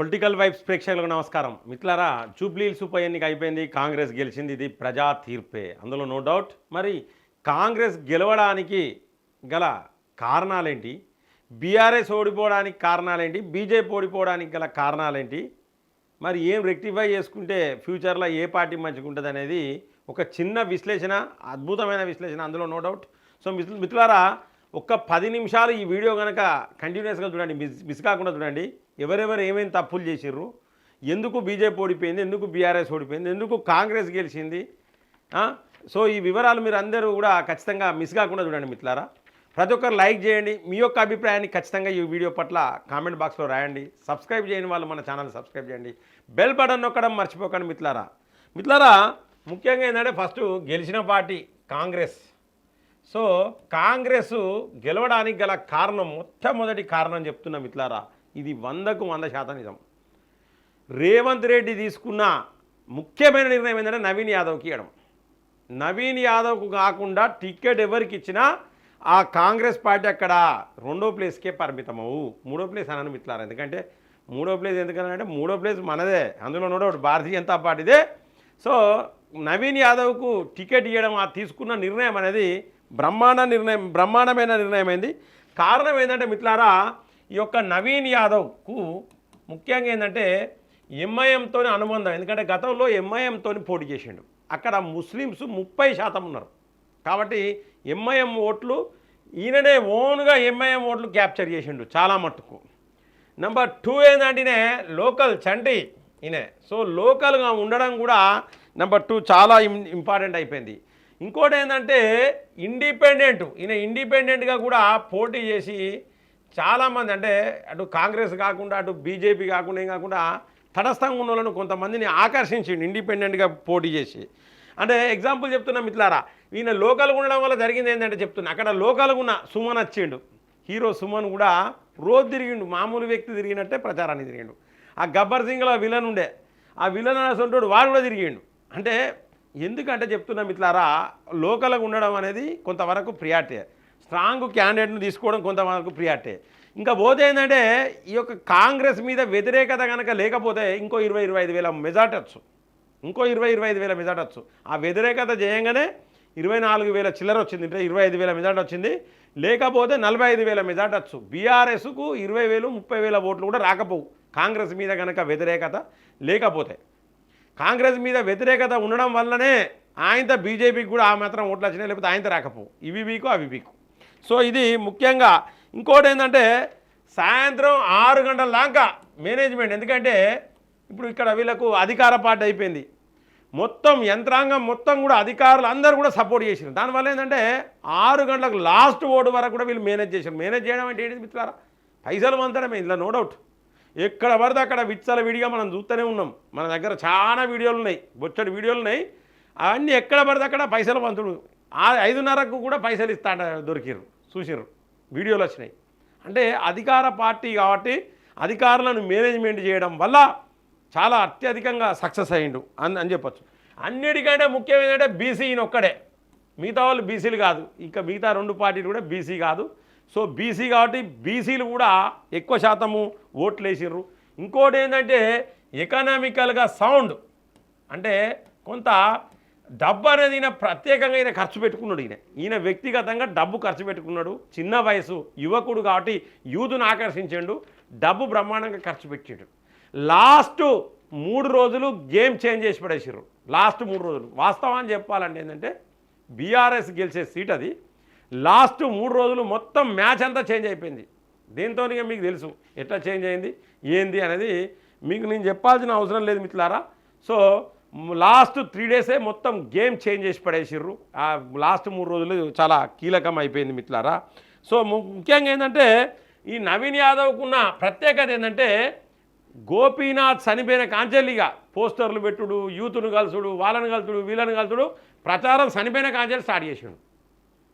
Political vibes ప్రేక్షకులకు నమస్కారం. మిత్రులారా జూబ్లీల్స్ ఉప ఎన్నిక అయిపోయింది. కాంగ్రెస్ గెలిచింది. ఇది ప్రజా తీర్పే. అందులో నో డౌట్. మరి కాంగ్రెస్ గెలవడానికి గల కారణాలేంటి? బీఆర్ఎస్ ఓడిపోవడానికి కారణాలేంటి? బీజేపీ ఓడిపోవడానికి గల కారణాలేంటి? మరి ఏం రెక్టిఫై చేసుకుంటే ఫ్యూచర్లో ఏ పార్టీ మంచిగా ఉంటుంది అనేది ఒక చిన్న విశ్లేషణ అద్భుతమైన విశ్లేషణ అందులో నో డౌట్. సో మిత్రు మిత్రులారా ఒక్క పది నిమిషాలు ఈ వీడియో కనుక కంటిన్యూస్గా చూడండి మిస్ మిస్ కాకుండా చూడండి. ఎవరెవరు ఏమేమి తప్పులు చేసిర్రు ఎందుకు బీజేపీ ఓడిపోయింది ఎందుకు బీఆర్ఎస్ ఓడిపోయింది ఎందుకు కాంగ్రెస్ గెలిచింది సో ఈ వివరాలు మీరు అందరూ కూడా ఖచ్చితంగా మిస్ కాకుండా చూడండి మిత్రులారా. ప్రతి ఒక్కరు లైక్ చేయండి. మీ యొక్క అభిప్రాయాన్ని ఖచ్చితంగా ఈ వీడియో పట్ల కామెంట్ బాక్స్లో రాయండి. సబ్స్క్రైబ్ చేయని వాళ్ళు మన ఛానల్ సబ్స్క్రైబ్ చేయండి. బెల్ బటన్ నొక్కడం మర్చిపోకండి మిత్రులారా. మిత్రులారా ముఖ్యంగా ఏంటంటే ఫస్ట్ గెలిచిన పార్టీ కాంగ్రెస్. సో కాంగ్రెస్ గెలవడానికి గల కారణం మొట్టమొదటి కారణం చెప్తున్నా మిత్రులారా ఇది వందకు వంద శాతం నిజం. రేవంత్ రెడ్డి తీసుకున్న ముఖ్యమైన నిర్ణయం ఏంటంటే నవీన్ యాదవ్కి ఇవ్వడం. నవీన్ యాదవ్కు కాకుండా టికెట్ ఎవరికి ఇచ్చినా ఆ కాంగ్రెస్ పార్టీ అక్కడ రెండో ప్లేస్కే పరిమితమవు మూడో ప్లేస్ అనను మిత్రులారా ఎందుకంటే మూడో ప్లేస్ ఎందుకనంటే మూడో ప్లేస్ మనదే అందులో నో డౌట్ భారతీయ జనతా పార్టీదే. సో నవీన్ యాదవ్కు టికెట్ ఇవ్వడం ఆ తీసుకున్న నిర్ణయం అనేది బ్రహ్మాండ నిర్ణయం బ్రహ్మాండమైన నిర్ణయం అయింది కారణం ఏంటంటే మిత్రులారా ఈ యొక్క నవీన్ యాదవ్కు ముఖ్యంగా ఏంటంటే ఎంఐఎంతో అనుబంధం. ఎందుకంటే గతంలో ఎంఐఎంతో పోటీ చేసిండు. అక్కడ ముస్లిమ్స్ ముప్పై శాతం ఉన్నారు. కాబట్టి ఎంఐఎం ఓట్లు ఈయననే ఓన్గా ఎంఐఎం ఓట్లు క్యాప్చర్ చేసిండు చాలా మట్టుకు. నెంబర్ టూ ఏంటంటేనే లోకల్ చంటి ఈయనే. సో లోకల్గా ఉండడం కూడా నెంబర్ టూ చాలా ఇం- ఇంపార్టెంట్ అయిపోయింది. ఇంకోటి ఏంటంటే ఇండిపెండెంట్ ఈయన ఇండిపెండెంట్గా కూడా పోటీ చేసి చాలామంది అంటే అటు కాంగ్రెస్ కాకుండా అటు బీజేపీ కాకుండా ఏం కాకుండా తటస్థంగా ఉన్న వాళ్ళను కొంతమందిని ఆకర్షించిండు ఇండిపెండెంట్గా పోటీ చేసి. అంటే ఎగ్జాంపుల్ చెప్తున్నా మిత్రులారా ఈయన లోకల్గా ఉండడం వల్ల జరిగింది ఏంటంటే చెప్తున్నా అక్కడ లోకల్గా ఉన్న సుమన్ వచ్చిండు. హీరో సుమన్ కూడా రోజు తిరిగిండు మామూలు వ్యక్తి తిరిగినట్టే ప్రచారాన్ని తిరిగిండు. ఆ గబ్బర్ సింగ్లో విలన్ ఉండే ఆ విలన్ అనేసంటోడు వాడు కూడా తిరిగిండు. అంటే ఎందుకంటే చెప్తున్నాం ఇట్లారా లోకల్గా ఉండడం అనేది కొంతవరకు ప్రియారిటీ. స్ట్రాంగ్ క్యాండిడేట్ను తీసుకోవడం కొంతవరకు ప్రియారిటీ. ఇంకా పోతే ఏంటంటే ఈ యొక్క కాంగ్రెస్ మీద వ్యతిరేకత కనుక లేకపోతే ఇంకో ఇరవై ఇరవై ఐదు వేల మెజార్టీ వచ్చు. ఇంకో ఇరవై ఇరవై ఐదు వేల మెజార్టీ వచ్చు. ఆ వ్యతిరేకత చేయంగానే ఇరవై నాలుగు వేల చిల్లర వచ్చింది అంటే ఇరవై ఐదు వేల మెజార్టీ వచ్చింది. లేకపోతే నలభై ఐదు వేల మెజార్టీ వచ్చు. బీఆర్ఎస్కు ఇరవై వేలు ముప్పై వేల ఓట్లు కూడా రాకపోవు. కాంగ్రెస్ మీద కనుక వ్యతిరేకత లేకపోతే. కాంగ్రెస్ మీద వ్యతిరేకత ఉండడం వల్లనే ఆయనతో బీజేపీకి కూడా ఆ మాత్రం ఓట్లు వచ్చినాయి లేకపోతే ఆయనతో రాకపోవు ఇవి వీకు అవి వీకు. సో ఇది ముఖ్యంగా ఇంకోటి ఏంటంటే సాయంత్రం ఆరు గంటల దాకా మేనేజ్మెంట్. ఎందుకంటే ఇప్పుడు ఇక్కడ వీళ్ళకు అధికార పార్టీ అయిపోయింది. మొత్తం యంత్రాంగం మొత్తం కూడా అధికారులు అందరూ కూడా సపోర్ట్ చేసారు దానివల్ల ఏంటంటే ఆరు గంటలకు లాస్ట్ ఓటు వరకు కూడా వీళ్ళు మేనేజ్ చేశారు మేనేజ్ చేయడం అంటే ఏంటి మిత్రులారా? పైసలు పంచడమే ఇందులో నో డౌట్. ఎక్కడ పడితే అక్కడ విచ్చల విడిగా మనం చూస్తూనే ఉన్నాం. మన దగ్గర చాలా వీడియోలు ఉన్నాయి. బొచ్చడి వీడియోలు ఉన్నాయి. అవన్నీ ఎక్కడ పడితే అక్కడ పైసలు పంతుడు ఆ ఐదున్నరకు కూడా పైసలు ఇస్తా దొరికిర్రు చూసిర్రు. వీడియోలు వచ్చినాయి. అంటే అధికార పార్టీ కాబట్టి అధికారులను మేనేజ్మెంట్ చేయడం వల్ల చాలా అత్యధికంగా సక్సెస్ అయ్యిండు అని అని చెప్పొచ్చు. అన్నిటికంటే ముఖ్యం ఏంటంటే బీసీ ఈయన ఒక్కడే. మిగతా వాళ్ళు బీసీలు కాదు. ఇంకా మిగతా రెండు పార్టీలు కూడా బీసీ కాదు. సో బీసీ కాబట్టి బీసీలు కూడా ఎక్కువ శాతము ఓట్లు వేసిర్రు ఇంకోటి ఏంటంటే ఎకనామికల్గా సౌండ్ అంటే కొంత డబ్బు అనేది ఈయన ప్రత్యేకంగా ఈయన ఖర్చు పెట్టుకున్నాడు ఈయన. ఈయన వ్యక్తిగతంగా డబ్బు ఖర్చు పెట్టుకున్నాడు. చిన్న వయసు యువకుడు కాబట్టి యూత్ను ఆకర్షించాడు. డబ్బు బ్రహ్మాండంగా ఖర్చు పెట్టాడు. లాస్ట్ మూడు రోజులు గేమ్ చేంజ్ చేసి పడేసారు లాస్ట్ మూడు రోజులు. వాస్తవాన్ని చెప్పాలంటే ఏంటంటే బీఆర్ఎస్ గెలిచే సీట్ అది లాస్ట్ మూడు రోజులు మొత్తం మ్యాచ్ అంతా చేంజ్ అయిపోయింది. దీంతో మీకు తెలుసు ఎట్లా చేంజ్ అయింది ఏంది అనేది మీకు నేను చెప్పాల్సిన అవసరం లేదు మిత్రులారా. సో లాస్ట్ త్రీ డేసే మొత్తం గేమ్ చేంజ్ చేసి పడేసిర్రు. ఆ లాస్ట్ మూడు రోజులు చాలా కీలకం అయిపోయింది మిత్రులారా. సో ము- ముఖ్యంగా ఏంటంటే ఈ నవీన్ యాదవ్కున్న ప్రత్యేకత ఏంటంటే గోపీనాథ్ చనిపోయిన కాంచెల్లిగా పోస్టర్లు పెట్టుడు యూత్ను కలుసుడు వాళ్ళని కలుసుడు వీళ్ళని కలుసుడు ప్రచారం చనిపోయిన కాంచెల్లి స్టార్ట్ చేసిండు.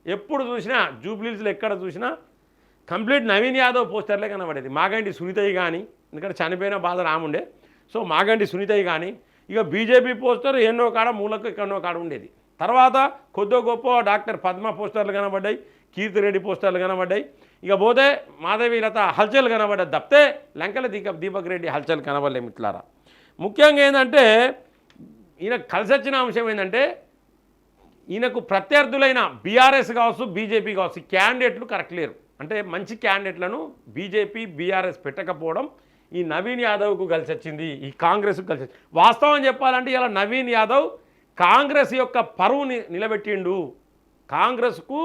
ఎప్పుడు చూసినా జూబ్లీస్లో ఎక్కడ చూసినా కంప్లీట్ నవీన్ యాదవ్ పోస్టర్లే కనబడేది. మాగంటి సునీతయ్య కానీ ఎందుకంటే చనిపోయిన బాధ రాముండే. సో మాగంటి సునీతయ్య కానీ ఇక బీజేపీ పోస్టర్ ఎన్నో కాడ మూలకు ఎక్కడో కాడ ఉండేది. తర్వాత కొద్దో గొప్ప డాక్టర్ పద్మ పోస్టర్లు కనబడ్డాయి కీర్తిరెడ్డి పోస్టర్లు కనబడ్డాయి. ఇక పోతే మాధవి లత హల్చల్ కనబడ్డ తప్పితే లంకల దీప దీపక్ రెడ్డి హల్చల్ కనబడలే మిట్లారా ముఖ్యంగా ఏంటంటే ఈయన కలిసి వచ్చిన అంశం ఏంటంటే ఈయనకు ప్రత్యర్థులైన బీఆర్ఎస్ కావచ్చు బీజేపీ కావచ్చు క్యాండిడేట్లు కరెక్ట్ లేరు. అంటే మంచి క్యాండిడేట్లను బీజేపీ బీఆర్ఎస్ పెట్టకపోవడం ఈ నవీన్ యాదవ్కు కలిసి వచ్చింది ఈ కాంగ్రెస్కు కలిసి వచ్చింది. వాస్తవం చెప్పాలంటే ఇలా నవీన్ యాదవ్ కాంగ్రెస్ యొక్క పరువు నిలబెట్టిండు. కాంగ్రెస్కు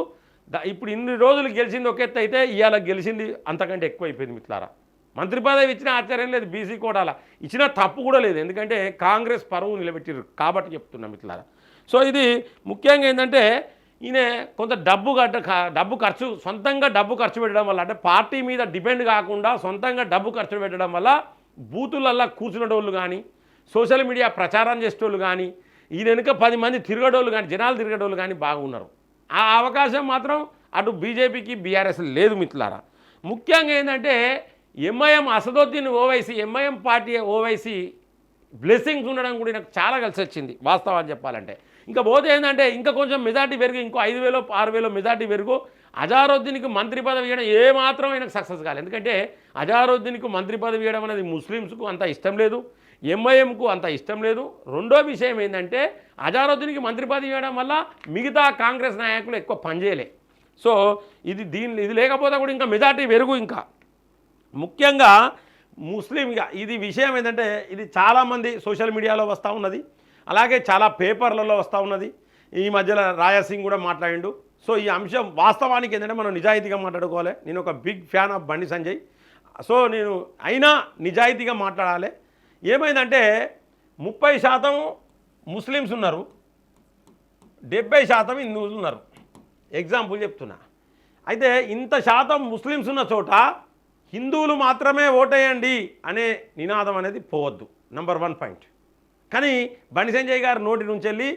ఇప్పుడు ఇన్ని రోజులు గెలిచింది ఒక ఎత్తు అయితే ఇవాళ గెలిచింది అంతకంటే ఎక్కువ అయిపోయింది మిట్లారా మంత్రి పదవి ఇచ్చిన ఆశ్చర్యం లేదు బీసీ కోటాల. ఇచ్చిన తప్పు కూడా లేదు. ఎందుకంటే కాంగ్రెస్ పరువు నిలబెట్టిరు కాబట్టి చెప్తున్నా మిత్రులారా. సో ఇది ముఖ్యంగా ఏంటంటే ఈయన కొంత డబ్బు కట్ట డబ్బు ఖర్చు సొంతంగా డబ్బు ఖర్చు పెట్టడం వల్ల అంటే పార్టీ మీద డిపెండ్ కాకుండా సొంతంగా డబ్బు ఖర్చు పెట్టడం వల్ల బూతులల్లా కూర్చునేటోళ్ళు కానీ సోషల్ మీడియా ప్రచారం చేసేటోళ్ళు కానీ ఈయన వెనుక పది మంది తిరగడోళ్ళు కానీ జనాలు తిరగడోళ్ళు కానీ బాగున్నారు. ఆ అవకాశం మాత్రం అటు బీజేపీకి బీఆర్ఎస్ లేదు మిత్రులారా. ముఖ్యంగా ఏంటంటే MIM Asaduddin Owaisi MIM party Owaisi blessings ఉండడం కూడా నాకు చాలా కలిసి వచ్చింది వాస్తవాన్ని చెప్పాలంటే. ఇంకా పోతే ఏంటంటే ఇంకా కొంచెం మెజార్టీ పెరుగు ఇంకో ఐదు వేలో ఆరు వేలో మెజార్టీ పెరుగు. అజారుద్దీన్కి మంత్రి పదవి ఇవ్వడం ఏమాత్రం ఆయనకు సక్సెస్ కాలేదు. ఎందుకంటే అజారుద్దీన్కి మంత్రి పదవి ఇవ్వడం అనేది ముస్లిమ్స్కు అంత ఇష్టం లేదు ఎంఐఎంకు అంత ఇష్టం లేదు. రెండో విషయం ఏంటంటే అజారుద్దీన్కి మంత్రి పదవి ఇవ్వడం వల్ల మిగతా కాంగ్రెస్ నాయకులు ఎక్కువ పనిచేయలే సో ఇది దీని ఇది లేకపోతే కూడా ఇంకా మెజార్టీ పెరుగు ఇంకా. ముఖ్యంగా ముస్లింగా ఇది విషయం ఏంటంటే ఇది చాలామంది సోషల్ మీడియాలో వస్తూ ఉన్నది. అలాగే చాలా పేపర్లలో వస్తూ ఉన్నది. ఈ మధ్యలో రాయసింగ్ కూడా మాట్లాడిండు. సో ఈ అంశం వాస్తవానికి ఏంటంటే మనం నిజాయితీగా మాట్లాడుకోవాలి. నేను ఒక big fan of Bandi Sanjay. So నేను అయినా నిజాయితీగా మాట్లాడాలి. ఏమైందంటే ముప్పై శాతం ముస్లిమ్స్ ఉన్నారు. డెబ్బై శాతం హిందువులు ఉన్నారు. ఎగ్జాంపుల్ చెప్తున్నా. అయితే ఇంత శాతం ముస్లిమ్స్ ఉన్న చోట హిందువులు మాత్రమే ఓటేయండి అనే నినాదం అనేది పోవద్దు. నంబర్ వన్ పాయింట్ కానీ బండి సంజయ్ గారు నోటి నుంచి వెళ్ళి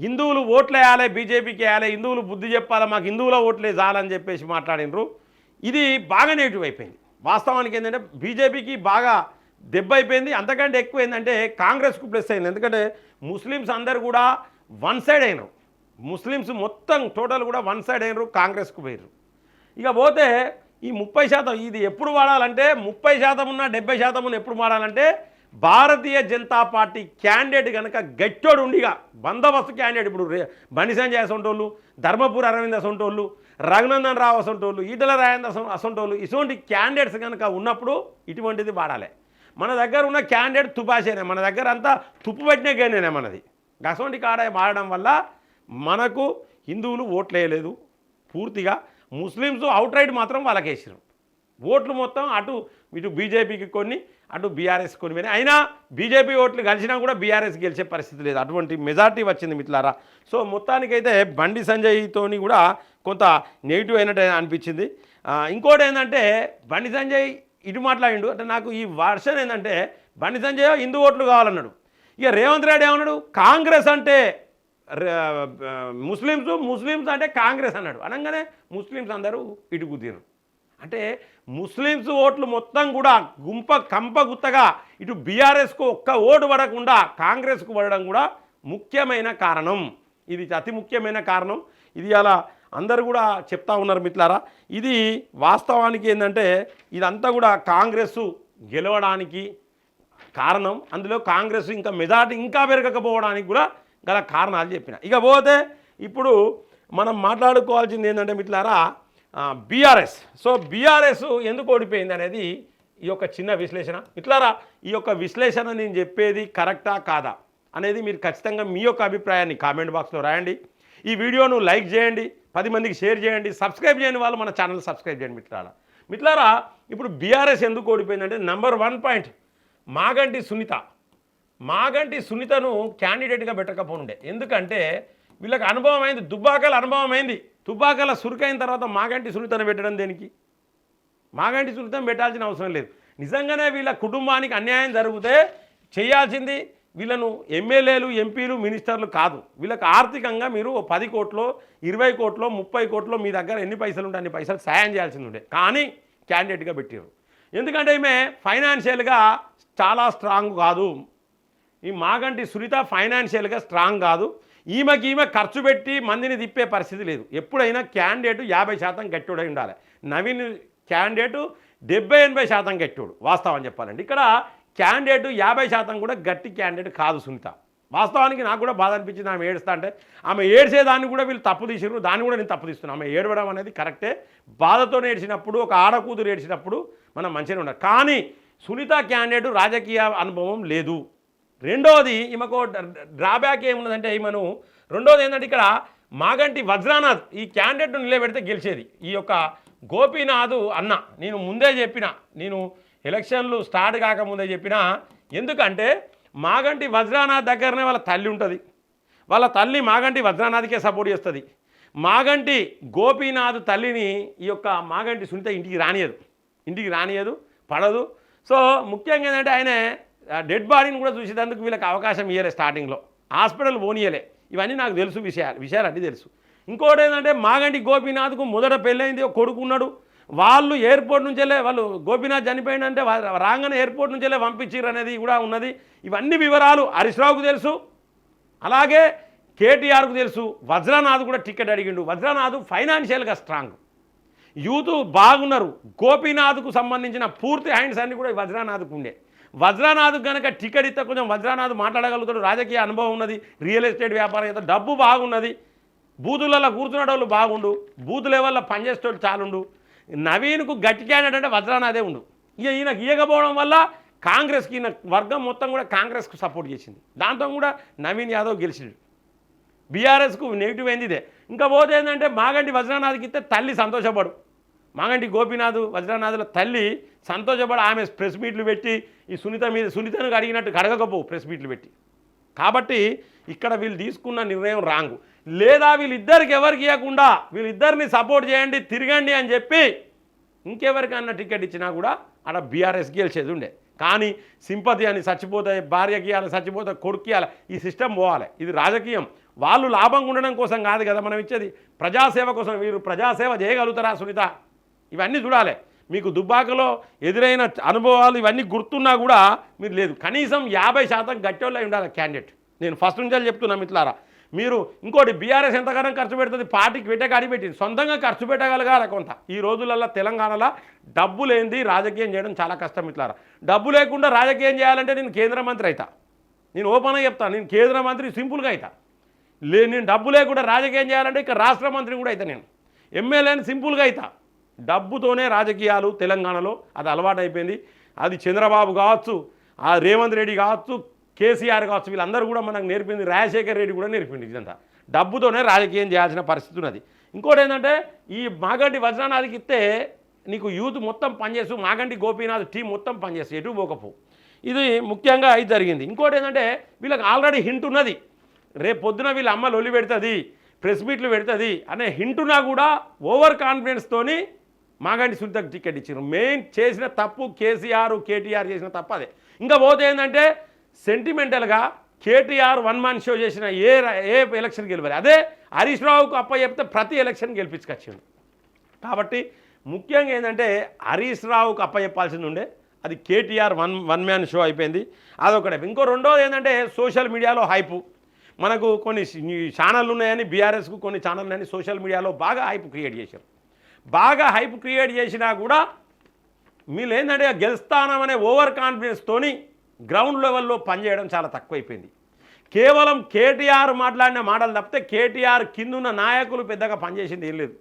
హిందువులు ఓట్లు వేయాలి బీజేపీకి వేయాలి హిందువులు బుద్ధి చెప్పాలి మాకు హిందువుల ఓట్లే చాలని చెప్పేసి మాట్లాడినరు. ఇది బాగా నెగిటివ్ అయిపోయింది. వాస్తవానికి ఏంటంటే బీజేపీకి బాగా దెబ్బ అయిపోయింది. అంతకంటే ఎక్కువ ఏంటంటే కాంగ్రెస్కు ప్లస్ అయింది ఎందుకంటే ముస్లిమ్స్ అందరు కూడా వన్ సైడ్ అయినారు. ముస్లిమ్స్ మొత్తం టోటల్ కూడా వన్ సైడ్ అయినారు కాంగ్రెస్కు పోయినరు ఇక పోతే ఈ ముప్పై శాతం ఇది ఎప్పుడు వాడాలంటే ముప్పై శాతం ఉన్న డెబ్బై శాతం ఉన్న ఎప్పుడు వాడాలంటే భారతీయ జనతా పార్టీ క్యాండిడేట్ కనుక గట్టోడు ఉండిగా బందోబస్తు క్యాండిడేట్ ఇప్పుడు రే అసొంటోళ్ళు ధర్మపూర్ అరవింద్ అసొంటోళ్ళు రఘునందన్ రావు అసొంటోళ్ళు ఈటల రాజేంద్ర అసొంటోళ్ళు ఇటువంటి క్యాండిడేట్స్ కనుక ఉన్నప్పుడు ఇటువంటిది వాడాలి. మన దగ్గర ఉన్న క్యాండిడేట్ తుపాసేనే మన దగ్గర అంతా తుప్పు పెట్టిన గేనేనే మనది. అసొంటి కాడ వాడడం వల్ల మనకు హిందువులు ఓట్లేయలేదు. పూర్తిగా ముస్లిమ్స్ అవుట్ రైట్ మాత్రం వాళ్ళకేసారు ఓట్లు మొత్తం అటు ఇటు బీజేపీకి కొన్ని అటు బీఆర్ఎస్ కొన్ని పోయినాయి. అయినా బీజేపీ ఓట్లు కలిసినా కూడా బీఆర్ఎస్ గెలిచే పరిస్థితి లేదు. అటువంటి మెజార్టీ వచ్చింది మిట్లారా సో మొత్తానికైతే బండి సంజయ్తోని కూడా కొంత నెగిటివ్ అయినట్టు అనిపించింది. ఇంకోటి ఏంటంటే బండి సంజయ్ ఇటు మాట్లాడిండు. అంటే నాకు ఈ వర్షన్ ఏంటంటే బండి సంజయ్ హిందూ ఓట్లు కావాలన్నాడు. ఇక రేవంత్ రెడ్డి ఏమన్నాడు? కాంగ్రెస్ అంటే ముస్లిమ్స్ ముస్లిమ్స్ అంటే కాంగ్రెస్ అన్నాడు. అనగానే ముస్లిమ్స్ అందరూ ఇటు కుదిరు అంటే ముస్లిమ్స్ ఓట్లు మొత్తం కూడా గుంప కంప గుత్తగా ఇటు బీఆర్ఎస్కు ఒక్క ఓటు పడకుండా కాంగ్రెస్కు పడడం కూడా ముఖ్యమైన కారణం. ఇది అతి ముఖ్యమైన కారణం. ఇది అలా అందరు కూడా చెప్తా ఉన్నారు మిట్లారా ఇది వాస్తవానికి ఏంటంటే ఇదంతా కూడా కాంగ్రెస్ గెలవడానికి కారణం. అందులో కాంగ్రెస్ ఇంకా మెజార్టీ ఇంకా పెరగకపోవడానికి కూడా గల కారణాలు చెప్పిన. ఇక పోతే ఇప్పుడు మనం మాట్లాడుకోవాల్సింది ఏంటంటే మిట్లారా బీఆర్ఎస్. సో బీఆర్ఎస్ ఎందుకు ఓడిపోయింది అనేది ఈ యొక్క చిన్న విశ్లేషణ. ఇట్లారా ఈ యొక్క విశ్లేషణ నేను చెప్పేది కరెక్టా కాదా అనేది మీరు ఖచ్చితంగా మీ యొక్క అభిప్రాయాన్ని కామెంట్ బాక్స్లో రాయండి. ఈ వీడియోను లైక్ చేయండి పది మందికి షేర్ చేయండి సబ్స్క్రైబ్ చేయని వాళ్ళు మన ఛానల్ సబ్స్క్రైబ్ చేయండి మిట్లారా మిట్లారా ఇప్పుడు బీఆర్ఎస్ ఎందుకు ఓడిపోయిందంటే number one point Maganti Sunitha. Maganti సునీతను క్యాండిడేట్గా పెట్టకపోనుండే. ఎందుకంటే వీళ్ళకి అనుభవం అయింది దుబ్బాకల అనుభవం అయింది దుబ్బాకల సురుకైన తర్వాత మాగంటి సున్నితనం పెట్టడం దేనికి? మాగంటి సున్నితం పెట్టాల్సిన అవసరం లేదు. నిజంగానే వీళ్ళ కుటుంబానికి అన్యాయం జరిగితే చేయాల్సింది వీళ్ళను ఎమ్మెల్యేలు ఎంపీలు మినిస్టర్లు కాదు. వీళ్ళకి ఆర్థికంగా మీరు ఓ పది కోట్లో ఇరవై కోట్లో ముప్పై కోట్లో మీ దగ్గర ఎన్ని పైసలు ఉంటే అన్ని పైసలు సాయం చేయాల్సింది ఉండే. కానీ క్యాండిడేట్గా పెట్టారు ఎందుకంటే ఈమె ఫైనాన్షియల్గా చాలా స్ట్రాంగ్ కాదు. ఈ మాగంటి సురిత ఫైనాన్షియల్గా స్ట్రాంగ్ కాదు. ఈమెకి ఈమె ఖర్చు పెట్టి మందిని తిప్పే పరిస్థితి లేదు. ఎప్పుడైనా క్యాండిడేట్ యాభై శాతం గట్టివాడై ఉండాలి. నవీన్ క్యాండిడేటు డెబ్బై ఎనభై శాతం గట్టుడు. వాస్తవం చెప్పాలండి. ఇక్కడ క్యాండిడేట్ యాభై శాతం కూడా గట్టి క్యాండిడేట్ కాదు సునీత. వాస్తవానికి నాకు కూడా బాధ అనిపించింది. ఆమె ఏడుస్తా అంటే ఆమె ఏడ్చేదాన్ని కూడా వీళ్ళు తప్పు తీసిరు దాన్ని కూడా నేను తప్పు తీస్తున్నాను. ఆమె ఏడవడం అనేది కరెక్టే. బాధతో ఏడ్చినప్పుడు ఒక ఆడకూతురు ఏడ్చినప్పుడు మనం మంచిగా ఉండాలి. కానీ సునీత క్యాండిడేట్ రాజకీయ అనుభవం లేదు. రెండోది ఈమెకు డ్రాబ్యాక్ ఏమున్నదంటే ఈమెను రెండోది ఏంటంటే ఇక్కడ మాగంటి వజ్రానాథ్ ఈ క్యాండిడేట్ను నిలబెడితే గెలిచేది. ఈ యొక్క గోపీనాథ్ అన్న నేను ముందే చెప్పిన నేను ఎలక్షన్లు స్టార్ట్ కాకముందే చెప్పిన ఎందుకంటే మాగంటి వజ్రానాథ్ దగ్గరనే వాళ్ళ తల్లి ఉంటుంది. వాళ్ళ తల్లి మాగంటి వజ్రానాథ్కే సపోర్ట్ చేస్తుంది. మాగంటి గోపీనాథ్ తల్లిని ఈ యొక్క మాగంటి సునీత ఇంటికి రానియదు. ఇంటికి రానియదు పడదు. సో ముఖ్యంగా ఏంటంటే ఆయన డెడ్ బాడీని కూడా చూసేందుకు వీళ్ళకి అవకాశం ఇవ్వలే స్టార్టింగ్లో హాస్పిటల్ పోనీయలే. ఇవన్నీ నాకు తెలుసు విషయాలు. విషయాలు అన్నీ తెలుసు. ఇంకోటి ఏంటంటే మాగంటి గోపీనాథ్కు మొదట పెళ్ళైంది ఒక వాళ్ళు ఎయిర్పోర్ట్ నుంచి వెళ్ళే వాళ్ళు గోపీనాథ్ చనిపోయిందంటే రాగానే ఎయిర్పోర్ట్ నుంచి వెళ్ళే పంపించారు అనేది కూడా ఉన్నది. ఇవన్నీ వివరాలు హరీష్రావుకు తెలుసు. అలాగే కేటీఆర్కు తెలుసు. వజ్రనాథ్ కూడా టికెట్ అడిగిండు. వజ్రనాథ్ ఫైనాన్షియల్గా స్ట్రాంగ్ యూత్ బాగున్నారు. గోపీనాథ్కు సంబంధించిన పూర్తి హ్యాండ్స్ అన్ని కూడా వజ్రనాథ్కు ఉండే. వజ్రనాథ్ కనుక టికెట్ ఇస్తే కొంచెం వజ్రనాథ్ మాట్లాడగలుగుతాడు. రాజకీయ అనుభవం ఉన్నది. రియల్ ఎస్టేట్ వ్యాపారం అయితే డబ్బు బాగున్నది. బూతులలో కూర్చున్న వాళ్ళు బాగుండు. బూత్ లెవెల్లో పనిచేసేటోళ్ళు చాలుండు. నవీన్కు గట్టి క్యాండిడేట్ అంటే వజ్రనాథే ఉండు. ఇక ఈయన గీయకపోవడం వల్ల కాంగ్రెస్కి ఈయన వర్గం మొత్తం కూడా కాంగ్రెస్కు సపోర్ట్ చేసింది. దాంతో కూడా నవీన్ యాదవ్ గెలిచిండు. బీఆర్ఎస్కు నెగిటివ్ అయింది ఇదే. ఇంకా పోతే ఏంటంటే మాగంటి వజ్రనాథ్కి ఇస్తే తల్లి సంతోషపడు. మాగంటి గోపీనాథ్ వజ్రనాథుల తల్లి సంతోషపడి ఆమె ప్రెస్ మీట్లు పెట్టి ఈ సునీత మీద సునీతను అడిగినట్టు అడగకపోవు ప్రెస్ మీట్లు పెట్టి. కాబట్టి ఇక్కడ వీళ్ళు తీసుకున్న నిర్ణయం రాంగు. లేదా వీళ్ళిద్దరికి ఎవరికి ఇవ్వకుండా వీళ్ళిద్దరిని సపోర్ట్ చేయండి తిరగండి అని చెప్పి ఇంకెవరికన్నా టికెట్ ఇచ్చినా కూడా అక్కడ బీఆర్ఎస్ గెలిచేది ఉండే. కానీ సింపతి అని చచ్చిపోతే భార్యకి ఇవ్వాలి చచ్చిపోతే కొడుకు ఇవ్వాలి ఈ సిస్టమ్ పోవాలి. ఇది రాజకీయం. వాళ్ళు లాభంగా ఉండడం కోసం కాదు కదా మనం ఇచ్చేది. ప్రజాసేవ కోసం వీరు ప్రజాసేవ చేయగలుగుతారా సునీత? ఇవన్నీ చూడాలి. మీకు దుబ్బాకలో ఎదురైన అనుభవాలు ఇవన్నీ గుర్తున్నా కూడా మీరు లేదు. కనీసం యాభై శాతం గట్టోళ్ళై ఉండాలి క్యాండిడేట్. నేను ఫస్ట్ నుంచి చెప్తున్నా మిత్రులారా. మీరు ఇంకోటి బీఆర్ఎస్ ఎంతగానో ఖర్చు పెడుతుంది? పార్టీకి పెట్టే కాడి పెట్టింది. సొంతంగా ఖర్చు పెట్టగలగాలి కొంత. ఈ రోజులలో తెలంగాణలో డబ్బు లేనిది రాజకీయం చేయడం చాలా కష్టం ఇట్లారా డబ్బు లేకుండా రాజకీయం చేయాలంటే నేను కేంద్ర మంత్రి అవుతా నేను ఓపెన్గా చెప్తాను. నేను కేంద్ర మంత్రి సింపుల్గా అవుతా లే నేను డబ్బు లేకుండా రాజకీయం చేయాలంటే ఇక రాష్ట్ర మంత్రి కూడా అవుతా నేను. ఎమ్మెల్యేని సింపుల్గా అవుతా డబ్బుతోనే రాజకీయాలు తెలంగాణలో. అది అలవాటైపోయింది. అది చంద్రబాబు కావచ్చు ఆ రేవంత్ రెడ్డి కావచ్చు కేసీఆర్ కావచ్చు వీళ్ళందరూ కూడా మనకు నేర్పింది రాజశేఖర్ రెడ్డి కూడా నేర్పింది ఇదంతా. డబ్బుతోనే రాజకీయం చేయాల్సిన పరిస్థితి ఉన్నది. ఇంకోటి ఏంటంటే ఈ మాగంటి వజ్రనాథ్కి ఇస్తే నీకు యూత్ మొత్తం పనిచేస్తూ మాగంటి గోపీనాథ్ టీం మొత్తం పనిచేస్తుంది ఎటు పోకపో ఇది ముఖ్యంగా ఇది జరిగింది. ఇంకోటి ఏంటంటే వీళ్ళకి ఆల్రెడీ హింట్ ఉన్నది. రేపు పొద్దున వీళ్ళ అమ్మ లొల్లి పెడుతుంది ప్రెస్ మీట్లు పెడుతుంది అనే హింటునా కూడా ఓవర్ కాన్ఫిడెన్స్తోని మాగంటి సునీతకు టికెట్ ఇచ్చారు. మెయిన్ చేసిన తప్పు కేసీఆర్ కేటీఆర్ చేసిన తప్పు అదే. ఇంకా పోతే ఏంటంటే సెంటిమెంటల్గా కేటీఆర్ వన్ మ్యాన్ షో చేసిన ఏ ఏ ఎలక్షన్ గెలవాలి. అదే హరీష్ రావుకు అప్ప చెప్తే ప్రతి ఎలక్షన్ గెలిపించుకొచ్చిండు. కాబట్టి ముఖ్యంగా ఏంటంటే హరీష్ రావుకు అప్ప చెప్పాల్సింది ఉండే. అది KTR one one man show అయిపోయింది. అదొకటే. ఇంకో రెండోది ఏంటంటే సోషల్ మీడియాలో హైపు. మనకు కొన్ని ఛానళ్ళు ఉన్నాయని బీఆర్ఎస్కు కొన్ని ఛానళ్ళు ఉన్నాయని సోషల్ మీడియాలో బాగా హైప్ క్రియేట్ చేశారు. బాగా హైప్ క్రియేట్ చేసినా కూడా మీరు ఏంటంటే గెలుస్తానమనే ఓవర్ కాన్ఫిడెన్స్తోని గ్రౌండ్ లెవెల్లో పనిచేయడం చాలా తక్కువైపోయింది. కేవలం కేటీఆర్ మాట్లాడిన మాటలు తప్పితే కేటీఆర్ కిందున్న నాయకులు పెద్దగా పనిచేసింది ఏం లేదు.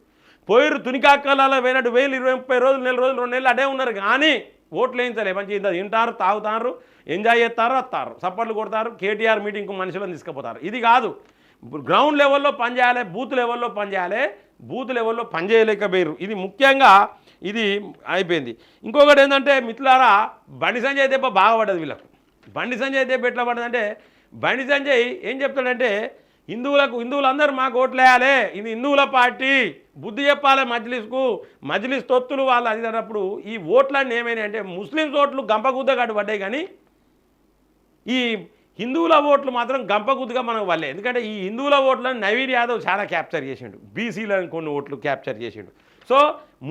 పోయిరు తునికాక్కలలో పోయినట్టు వేలు ఇరవై ముప్పై రోజులు నెల రోజులు రెండు నెలలు అడే ఉన్నారు కానీ ఓట్లు వేయించలే. మంచి తింటారు తాగుతారు ఎంజాయ్ చేస్తారు వస్తారు. సప్పట్లు కొడతారు కేటీఆర్ మీటింగ్కు మనుషులను తీసుకుపోతారు. ఇది కాదు. గ్రౌండ్ లెవెల్లో పనిచేయాలి బూత్ లెవెల్లో పనిచేయాలి. బూత్ లెవెల్లో పనిచేయలేకపోయారు ఇది ముఖ్యంగా ఇది అయిపోయింది. ఇంకొకటి ఏంటంటే మిత్రులారా బండి సంజయ్ దెబ్బ బాగా పడ్డది వీళ్ళకు. బండి సంజయ్ దెబ్బ ఎట్లా పడ్డదంటే బండి సంజయ్ ఏం చెప్తాడంటే హిందువులకు హిందువులందరూ మాకు ఓట్లేయాలి ఇది హిందువుల పార్టీ. బుద్ధి చెప్పాలి మజ్లిస్కు. మజ్లిస్ తొత్తులు వాళ్ళు అది అన్నప్పుడు ఈ ఓట్లన్నీ ఏమైనాయి అంటే ముస్లిమ్స్ ఓట్లు గంపగుద్దగాడు పడ్డాయి కానీ ఈ హిందువుల ఓట్లు మాత్రం గంపగుద్దుగా మనకు వల్లే. ఎందుకంటే ఈ హిందువుల ఓట్లను నవీన్ యాదవ్ చాలా క్యాప్చర్ చేసిండు. బీసీలను కొన్ని ఓట్లు క్యాప్చర్ చేసిండు. సో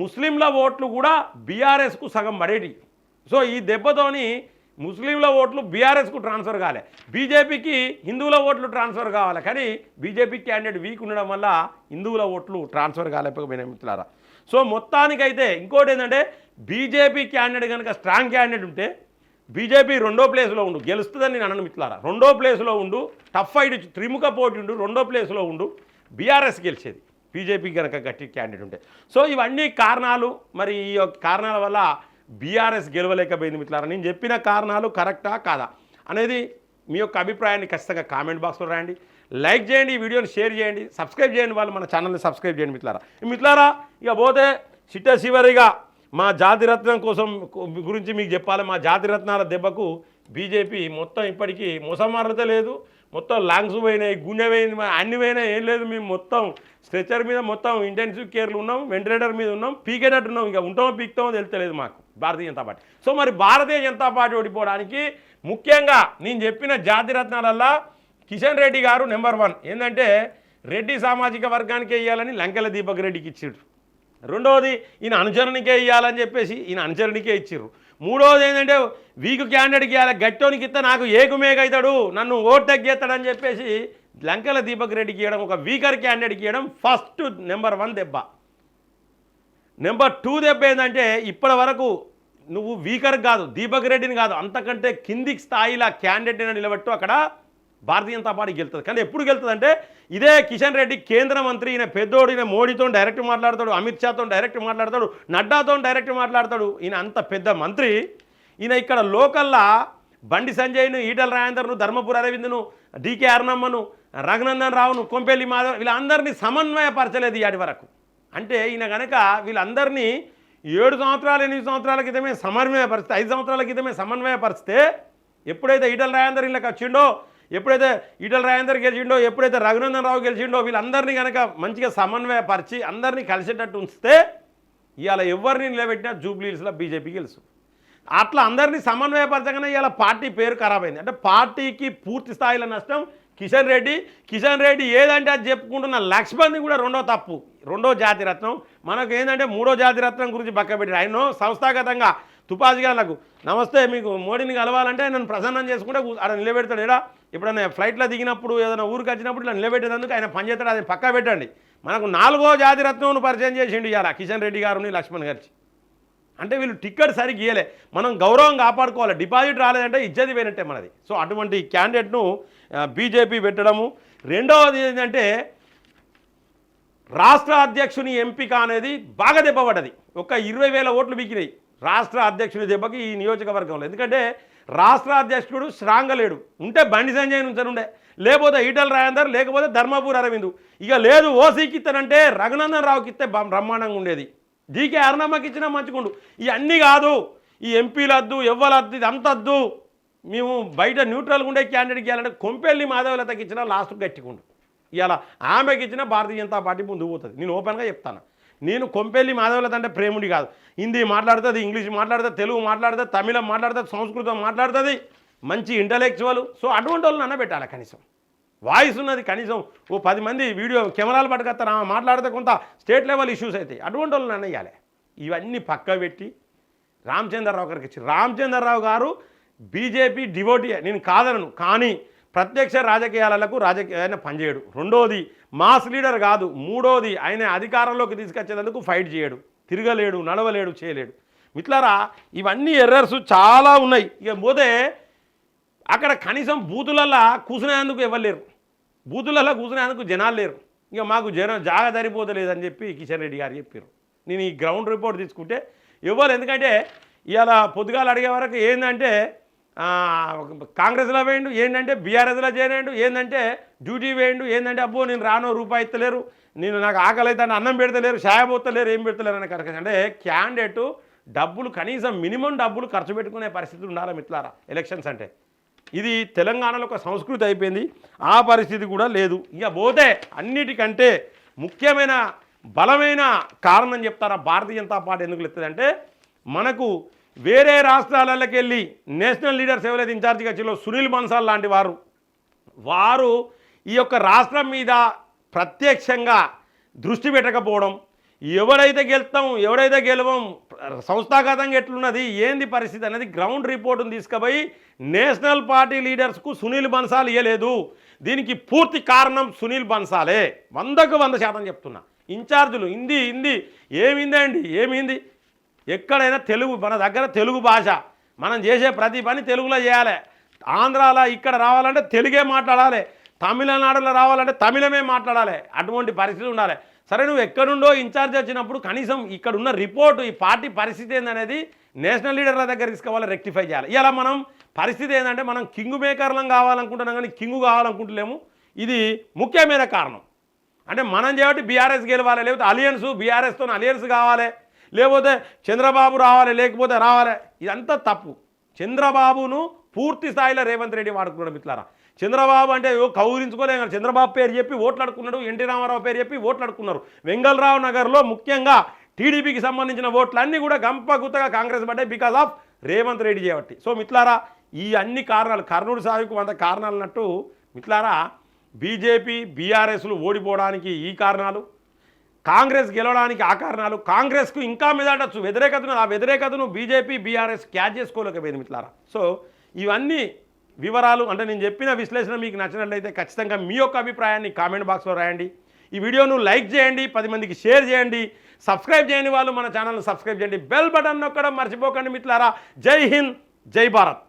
ముస్లింల ఓట్లు కూడా బీఆర్ఎస్కు సగం పడేటి సో ఈ దెబ్బతోని ముస్లింల ఓట్లు బీఆర్ఎస్కు ట్రాన్స్ఫర్ కాలే. బీజేపీకి హిందువుల ఓట్లు ట్రాన్స్ఫర్ కావాలి. కానీ బీజేపీ క్యాండిడేట్ వీక్ ఉండడం వల్ల హిందువుల ఓట్లు ట్రాన్స్ఫర్ కాలేకపోయినా మిత్రులారా. సో మొత్తానికైతే ఇంకోటి ఏంటంటే బీజేపీ క్యాండిడేట్ కనుక స్ట్రాంగ్ క్యాండిడేట్ ఉంటే బీజేపీ రెండో ప్లేస్లో ఉండు. గెలుస్తుందని నేను అనను రెండో ప్లేస్లో ఉండు. టఫ్ ఫైట్ త్రిముఖ పోటీ ఉండు. రెండో ప్లేస్లో ఉండు. బీఆర్ఎస్ గెలిచేది. బీజేపీ కనుక గట్టి క్యాండిడేట్ ఉంటే. సో ఇవన్నీ కారణాలు. మరి ఈ యొక్క కారణాల వల్ల బీఆర్ఎస్ గెలవలేకపోయింది మిత్రులారా. నేను చెప్పిన కారణాలు కరెక్టా కాదా అనేది మీ యొక్క అభిప్రాయాన్ని ఖచ్చితంగా కామెంట్ బాక్స్లో రాయండి. లైక్ చేయండి ఈ వీడియోని షేర్ చేయండి. సబ్స్క్రైబ్ చేయండి వాళ్ళు మన ఛానల్ని సబ్స్క్రైబ్ చేయండి మిత్రులారా. మిత్రులారా ఇక పోతే చిట్ట చివరిగా మా జాతిరత్నం కోసం గురించి మీకు చెప్పాలి. మా జాతిరత్నాల దెబ్బకు బీజేపీ మొత్తం ఇప్పటికీ మొసమారత లేదు. మొత్తం లాంగ్స్ పోయినాయి గుండె పోయింది మా అన్ని పోయినాయి ఏం లేదు. మేము మొత్తం స్ట్రెచర్ మీద మొత్తం ఇంటెన్సివ్ కేర్లు ఉన్నాం వెంటిలేటర్ మీద ఉన్నాం పీకేటట్టు ఉన్నాం. ఇంకా ఉంటామో పీకుతామో తెలుస్తలేదు మాకు భారతీయ జనతా పార్టీ. సో మరి భారతీయ జనతా పార్టీ ఓడిపోవడానికి ముఖ్యంగా నేను చెప్పిన జాతిరత్నాలల్లా కిషన్ రెడ్డి గారు నెంబర్ వన్. ఏంటంటే రెడ్డి సామాజిక వర్గానికి వేయాలని లంకెల దీపక్ రెడ్డికి ఇచ్చాడు రెండవది ఈయన అనుచరునికే ఇవ్వాలని చెప్పేసి ఈయన అనుచరునికే ఇచ్చిర్రు. మూడవది ఏంటంటే వీకు క్యాండిడేట్కి ఇవ్వాలి గట్టోనికి ఇస్తే నాకు ఏకుమేక నన్ను ఓటు తగ్గేస్తాడని చెప్పేసి లంకల దీపక్ రెడ్డికి ఇవ్వడం ఒక వీకర్ క్యాండిడేట్కి ఇవ్వడం ఫస్ట్ నెంబర్ వన్ దెబ్బ. నెంబర్ టూ దెబ్బ ఏంటంటే ఇప్పటి వరకు నువ్వు వీకర్ కాదు దీపక్ రెడ్డిని కాదు అంతకంటే కిందికి స్థాయిలో క్యాండిడేట్ నిలబెట్టు అక్కడ భారతీయ జనతా పార్టీ గెలుతుంది. కానీ ఎప్పుడు గెలుతుంది అంటే ఇదే కిషన్ రెడ్డి కేంద్ర మంత్రి ఈయన పెద్దోడు ఈయన మోడీతో డైరెక్ట్ మాట్లాడతాడు అమిత్ షాతో డైరెక్ట్ మాట్లాడతాడు నడ్డాతో డైరెక్ట్ మాట్లాడతాడు. ఈయన అంత పెద్ద మంత్రి. ఈయన ఇక్కడ లోకల్లా బండి సంజయ్ను ఈటల రాజేందర్ను ధర్మపుర అరవింద్ను డీకే అర్నమ్మను రఘునందన్ రావును కొంపెల్లి మాధవ్ వీళ్ళందరినీ సమన్వయపరచలేదు ఇవాటి వరకు. అంటే ఈయన కనుక వీళ్ళందరినీ ఏడు సంవత్సరాలు ఎనిమిది సంవత్సరాల క్రితమే సమన్వయపరిస్తే ఐదు సంవత్సరాల క్రితమే సమన్వయపరిస్తే ఎప్పుడైతే ఈటల రాజేందర్ ఇళ్ళకి వచ్చిండో ఎప్పుడైతే ఈటల రాజేందర్ గెలిచిండో ఎప్పుడైతే రఘునందన్ రావు గెలిచిండో వీళ్ళందరినీ కనుక మంచిగా సమన్వయపరిచి అందరినీ కలిసేటట్టు ఉంచితే ఇవాళ ఎవరిని నిలబెట్టినా జూబ్లీస్లో బీజేపీ గెలుసు. అట్లా అందరినీ సమన్వయపరచగానే ఇవాళ పార్టీ పేరు ఖరాబ్ అయింది అంటే పార్టీకి పూర్తి స్థాయిలో నష్టం కిషన్ రెడ్డి. కిషన్ రెడ్డి ఏదంటే అది చెప్పుకుంటున్న లక్ష్మణ్ని కూడా రెండో తప్పు. రెండో జాతిరత్నం. మనకు ఏంటంటే మూడో జాతిరత్నం గురించి పక్కబెట్టి ఆయన సంస్థాగతంగా తుపాజిగాలకు నమస్తే మీకు మోడీని కలవాలంటే నన్ను ప్రసన్నం చేసుకుంటే కూ- ఆడ నిలబెడతాడు. ఏడా ఎప్పుడైనా ఫ్లైట్లో దిగినప్పుడు ఏదైనా ఊరికి వచ్చినప్పుడు ఇలా నిలబెట్టేందుకు ఆయన పనిచేస్తాడు అది పక్క పెట్టండి. మనకు నాలుగో జాతిరత్నంను పరిచయం చేసిండు ఇలా కిషన్ రెడ్డి గారుని లక్ష్మణ్ గారి అంటే వీళ్ళు టిక్కెట్ సరిగ్గా ఇయ్యలే. మనం గౌరవం కాపాడుకోవాలి. డిపాజిట్ రాలేదంటే ఇజ్జతి పోయినట్టే మనది. సో అటువంటి క్యాండిడేట్ను బీజేపీ పెట్టడము. రెండవది ఏంటంటే రాష్ట్ర అధ్యక్షుని ఎంపిక అనేది బాగా దెబ్బపడ్డది. ఒక ఇరవై వేల ఓట్లు బికినాయి. రాష్ట్ర అధ్యక్షుని దెబ్బకి ఈ నియోజకవర్గంలో. ఎందుకంటే రాష్ట్ర అధ్యక్షుడు శ్రాంగలేడు. లేడు ఉంటే బండి సంజయ్ నుంచి ఉండే. లేకపోతే ఈటల రాజేందర్ లేకపోతే ధర్మపూర్ అరవింద్. ఇక లేదు ఓసీకి ఇస్తానంటే రఘునందన్ రావుకి ఇస్తే బ్రహ్మాండంగా ఉండేది. డీకే అరుణమ్మకి ఇచ్చినా మంచిగుండు. ఇవన్నీ కాదు. ఈ ఎంపీలద్దు ఎవ్వలద్దు ఇది అంత వద్దు మేము బయట న్యూట్రల్గా ఉండే క్యాండిడేట్కి ఇవ్వాలంటే కొంపెల్లి మాధవలతకి ఇచ్చినా లాస్ట్ గట్టికుండు ఇలా ఆమెకి ఇచ్చిన భారతీయ జనతా పార్టీ ముందు పోతుంది. నేను ఓపెన్గా చెప్తాను. నేను కొంపెల్లి మాధవలత అంటే ప్రేముడి కాదు. హిందీ మాట్లాడుతుంది ఇంగ్లీష్ మాట్లాడుతుంది తెలుగు మాట్లాడుతుంది తమిళం మాట్లాడుతుంది సంస్కృతం మాట్లాడుతుంది. మంచి ఇంటలెక్చువల్ సో అటువంటి వాళ్ళని అన్నపెట్టాలి కనీసం? వాయిస్ ఉన్నది కనీసం ఓ పది మంది వీడియో కెమెరాలు పట్టుకొస్తారు ఆమె మాట్లాడితే కొంత స్టేట్ లెవెల్ ఇష్యూస్ అవుతాయి అటువంటి వాళ్ళని అన్నయ్యాలి ఇవన్నీ పక్క పెట్టి రామచంద్రరావు గారికి ఇచ్చి రామచంద్రరావు గారు బీజేపీ డివోటీ నేను కాదనను కానీ ప్రత్యక్ష రాజకీయాలకు రాజకీయ ఆయన పనిచేయడు. రెండోది మాస్ లీడర్ కాదు మూడోది ఆయన అధికారంలోకి తీసుకొచ్చేందుకు ఫైట్ చేయడు. తిరగలేడు నడవలేడు చేయలేడు. మిట్లారా ఇవన్నీ ఎర్రర్స్ చాలా ఉన్నాయి. ఇక పోతే అక్కడ కనీసం బూతులల్లా కూసునేందుకు ఇవ్వలేరు బూతులల్లా కూసునేందుకు జనాలు లేరు. ఇక మాకు జనం జాగ సరిపోతలేదని చెప్పి కిషన్ రెడ్డి గారు చెప్పారు నేను ఈ గ్రౌండ్ రిపోర్ట్ తీసుకుంటే ఇవ్వాలి ఎందుకంటే ఇవాళ పొద్దుగాలు అడిగే వరకు ఏంటంటే కాంగ్రెస్లో వేయండు ఏంటంటే బీఆర్ఎస్లో చేయండు ఏంటంటే డ్యూటీ వేయండు ఏంటంటే అబ్బో నేను రానో రూపాయి ఇస్తలేరు నేను నాకు ఆకలి అయితే అన్నం పెడతలేరు షాయబోతలేరు ఏం పెడతలేరు అని కరెక్ట్ అంటే క్యాండిడేట్ డబ్బులు కనీసం మినిమం డబ్బులు ఖర్చు పెట్టుకునే పరిస్థితి ఉండాలి మిట్లారా ఎలక్షన్స్ అంటే. ఇది తెలంగాణలో ఒక సంస్కృతి అయిపోయింది. ఆ పరిస్థితి కూడా లేదు. ఇక పోతే అన్నిటికంటే ముఖ్యమైన బలమైన కారణం చెప్తారా? భారతీయ జనతా పార్టీ ఎందుకు ఎత్తుందంటే మనకు వేరే రాష్ట్రాలకి వెళ్ళి నేషనల్ లీడర్స్ ఎవరైతే ఇన్ఛార్జిగా చిలో సునీల్ బన్సాల్ లాంటి వారు వారు ఈ యొక్క రాష్ట్రం మీద ప్రత్యక్షంగా దృష్టి పెట్టకపోవడం ఎవరైతే గెలుస్తాం ఎవరైతే గెలవం సంస్థాగతంగా ఎట్లున్నది ఏంది పరిస్థితి అనేది గ్రౌండ్ రిపోర్టును తీసుకుపోయి నేషనల్ పార్టీ లీడర్స్కు సునీల్ బన్సాల్ ఇవ్వలేదు దీనికి పూర్తి కారణం సునీల్ బన్సాలే. వందకు వంద శాతం చెప్తున్నా. ఇన్ఛార్జులు హిందీ హిందీ ఏమిందండి అండి? ఏమింది ఎక్కడైనా తెలుగు మన దగ్గర తెలుగు భాష. మనం చేసే ప్రతి పని తెలుగులో చేయాలి. ఆంధ్రాలో ఇక్కడ రావాలంటే తెలుగే మాట్లాడాలి. తమిళనాడులో రావాలంటే తమిళమే మాట్లాడాలి. అటువంటి పరిస్థితి ఉండాలి. సరే నువ్వు ఎక్కడుండో ఇన్ఛార్జ్ వచ్చినప్పుడు కనీసం ఇక్కడ ఉన్న రిపోర్టు ఈ పార్టీ పరిస్థితి ఏందనేది నేషనల్ లీడర్ల దగ్గర తీసుకోవాలి రెక్టిఫై చేయాలి. ఇలా మనం పరిస్థితి ఏంటంటే మనం కింగ్ మేకర్లం కావాలనుకుంటున్నాం కానీ కింగు కావాలనుకుంటలేము. ఇది ముఖ్యమైన కారణం. అంటే మనం చేయబట్టి బీఆర్ఎస్ గెలవాలి లేకపోతే అలియన్స్ బీఆర్ఎస్తో అలియన్స్ కావాలి. లేకపోతే చంద్రబాబు రావాలి లేకపోతే రావాలి ఇదంతా తప్పు. చంద్రబాబును పూర్తి స్థాయిలో రేవంత్ రెడ్డి వాడుకున్నాడు మిత్రులారా. చంద్రబాబు అంటే ఏవో చంద్రబాబు పేరు చెప్పి ఓట్లు ఎన్టీ రామారావు పేరు చెప్పి ఓట్లు వెంగళరావు నగర్లో ముఖ్యంగా టీడీపీకి సంబంధించిన ఓట్లన్నీ కూడా గంపగుత్తగా కాంగ్రెస్ పడ్డాయి బికాస్ ఆఫ్ రేవంత్ రెడ్డి చేయబట్టి సో మిత్లారా ఈ అన్ని కారణాలు కర్నూలు సాగుకు వంద కారణాలు అన్నట్టు మిత్లారా బీజేపీ బీఆర్ఎస్లు ఓడిపోవడానికి ఈ కారణాలు. కాంగ్రెస్ గెలవడానికి ఆ కారణాలు కాంగ్రెస్కు ఇంకా మెదడచ్చు వ్యతిరేకతను ఆ వ్యతిరేకతను బీజేపీ బీఆర్ఎస్ క్యాచ్ చేసుకోలేకపోయింది మిత్రులారా. సో ఇవన్నీ వివరాలు అంటే నేను చెప్పిన విశ్లేషణ మీకు నచ్చినట్లయితే ఖచ్చితంగా మీ యొక్క అభిప్రాయాన్ని కామెంట్ బాక్స్లో రాయండి. ఈ వీడియోను లైక్ చేయండి పది మందికి షేర్ చేయండి సబ్స్క్రైబ్ చేయని వాళ్ళు మన ఛానల్ను సబ్స్క్రైబ్ చేయండి బెల్ బటన్ నొక్కడం మర్చిపోకండి మిత్రులారా. జై హింద్ జై భారత్.